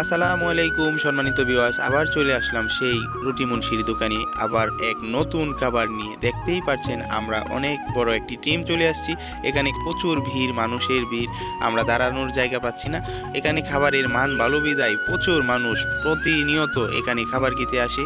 আসসালামু আলাইকুম, সম্মানিত বিওয়াস আবার চলে আসলাম সেই রুটি মুন্সির দোকানে। আবার এক নতুন খাবার নিয়ে। দেখতেই পাচ্ছেন আমরা অনেক বড় একটি টিম চলে আসছি। এখানে প্রচুর ভিড়, মানুষের ভিড়। আমরা দাঁড়ানোর জায়গা পাচ্ছি না। এখানে খাবারের মান ভালো বিদায়। প্রচুর মানুষ প্রতিনিয়ত এখানে খাবার খেতে আসে।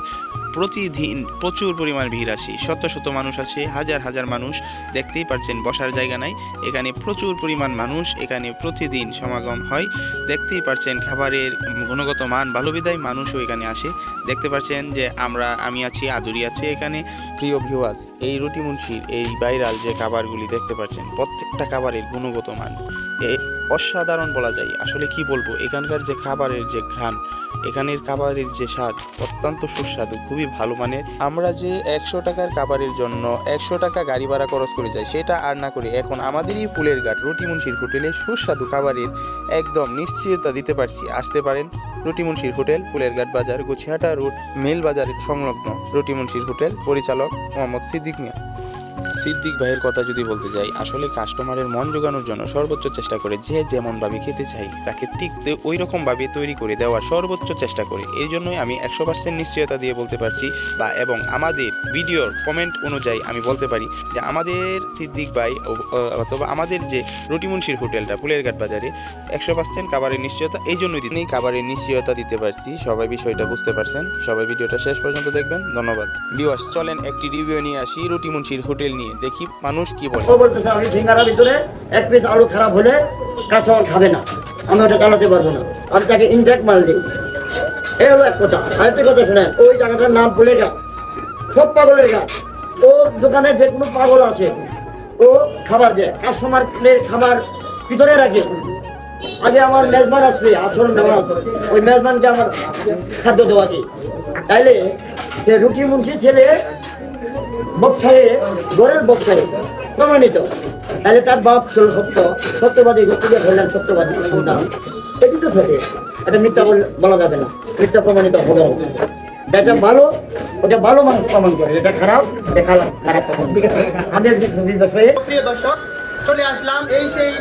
প্রতিদিন প্রচুর পরিমাণ ভিড় আসে। শত শত মানুষ আসে, হাজার হাজার মানুষ দেখতেই পাচ্ছেন বসার জায়গা নাই। এখানে প্রচুর পরিমাণ মানুষ, এখানে প্রতিদিন সমাগম হয়। দেখতেই পাচ্ছেন খাবারের গুণগত মান ভালো বিদায় মানুষও এখানে আসে। দেখতে পাচ্ছেন যে আমরা, আমি আছি, আদুরি আছে এখানে। প্রিয় ভিউয়ার্স এই রুটি মুন্সির এই ভাইরাল যে খাবারগুলি দেখতে পাচ্ছেন প্রত্যেকটা খাবারের গুণগত মান। অসাধারণ বলা যায়। আসলে কি বলব? এখানকার যে খাবারের যে ঘ্রাণ এখানের খাবারের যে স্বাদ অত্যন্ত সুস্বাদু, খুবই ভালো মানের। আমরা যে একশো টাকার খাবারের জন্য একশো টাকা গাড়ি ভাড়া খরচ করে যাই, সেটা আর না করে এখন আমাদেরই ফুলের ঘাট রুটি মুন্সির হোটেলে সুস্বাদু খাবারের একদম নিশ্চয়তা দিতে পারছি। আসতে পারেন রুটি মুন্সির হোটেল, ফুলের ঘাট বাজার, গুছিয়াটা রুট মেল বাজারের সংলগ্ন রুটি মুন্সির হোটেল পরিচালক মোহাম্মদ সিদ্দিক মিয়া। সিদ্দিক ভাইয়ের কথা যদি বলতে যাই, আসলে কাস্টমারের মন জোগানোর জন্য সর্বোচ্চ চেষ্টা করে যে যেমনভাবে খেতে চাই, তাকে ঠিক ওই রকমভাবে তৈরি করে দেওয়ার সর্বোচ্চ চেষ্টা করে। এই জন্যই আমি একশো পার্সেন্ট নিশ্চয়তা দিয়ে বলতে পারছি বা এবং আমাদের ভিডিওর কমেন্ট অনুযায়ী আমি বলতে পারি যে আমাদের সিদ্দিক ভাই অথবা আমাদের যে রুটিমুন্সির হোটেলটা ফুলেরঘাট বাজারে একশো পার্সেন্ট খাবারের নিশ্চয়তা, এই জন্যই দিন এই খাবারের নিশ্চয়তা দিতে পারছি। সবাই বিষয়টা বুঝতে পারছেন। সবাই ভিডিওটা শেষ পর্যন্ত দেখবেন। ধন্যবাদ। বিওয়াস চলেন একটি রিভিউ নিয়ে আসি রুটি মুন্সির হোটেল নিয়ে, দেখি মানুষ কি বলে। খারাপ হলে খাবে না। আমি ওটা চালাতে পারব না। আমি তাকে মাল দিই। হলো এক কথা। আরেকটি কথা শুনেন, ওই জায়গাটার নাম ভুলে যা সব পাগলের দোকানে যে কোনো পাগল আছে, ও খাবার দেয়। কাস্টমারের খাবার ভিতরে রাখে। আগে আমার মেজবান আসছে আসল নেওয়া ওই মেজবানকে আমার খাদ্য দেওয়া দিই তাইলে সে রুটি মুখী ছেলে বক্সারে গড়ের বক্সারে প্রমাণিত। তাহলে তার বাপ ছিল সত্য, সত্যবাদী থেকে ধরলেন সত্যবাদী, সন্তান। এটি তো সঠিক এটা মিথ্যা বল- যাবে না। মিথ্যা প্রমাণিত না। যেটা ভালো ওটা ভালো মানুষ প্রমাণ করে। এটা খারাপ এটা খারাপ খারাপ ঠিক আছে? আমাদের বিষয়ে প্রিয় দর্শক, চলে আসলাম এই সেই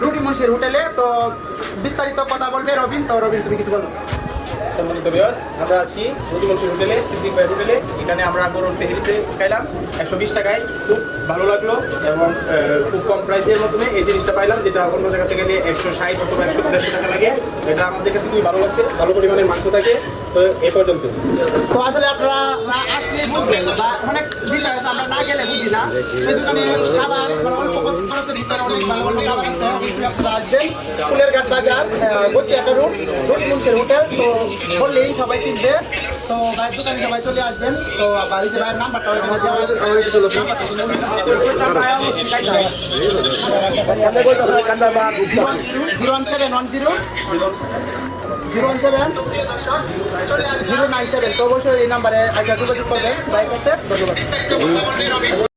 রুটি মুন্সির হোটেলে। তো বিস্তারিত কথা বলবে রবিন। তো তুমি কিছু বলো। সম্মানিত বিয়াস আমরা আছি মধুমন্সী হোটেলে, সিদ্দিক ভাই হোটেলে। এখানে আমরা গরুর তেহরিতে খাইলাম। একশো বিশ টাকায় খুব ভালো লাগল এবং খুব কম প্রাইসের মাধ্যমে এই জিনিসটা পাইলাম, যেটা অন্য জায়গা থেকে গেলে একশো ষাট অথবা একশো দেড়শো টাকা লাগে। এটা আমাদের কাছে খুবই ভালো লাগছে, ভালো পরিমাণের মাংস থাকে। তো এ পর্যন্ত। তো আসলে আপনারা আসলে বুঝবেন বা অনেক বিষয় আছে, আমরা না গেলে বুঝি না। এই দোকানে খাবার মানে ফুলের ঘাট বাজার বলছি একটা রুট রুটি মুন্সির হোটেল। তো বললেই সবাই চিনবে। তো ভাইয়ের দোকানে সবাই চলে আসবেন। তো বাড়ি যে ভাইয়ের নাম্বারটা zero one seven one zero zero one seven zero nine seven. তো অবশ্যই এই নাম্বারে আগে যোগাযোগ করবেন বাইক করতে। ধন্যবাদ।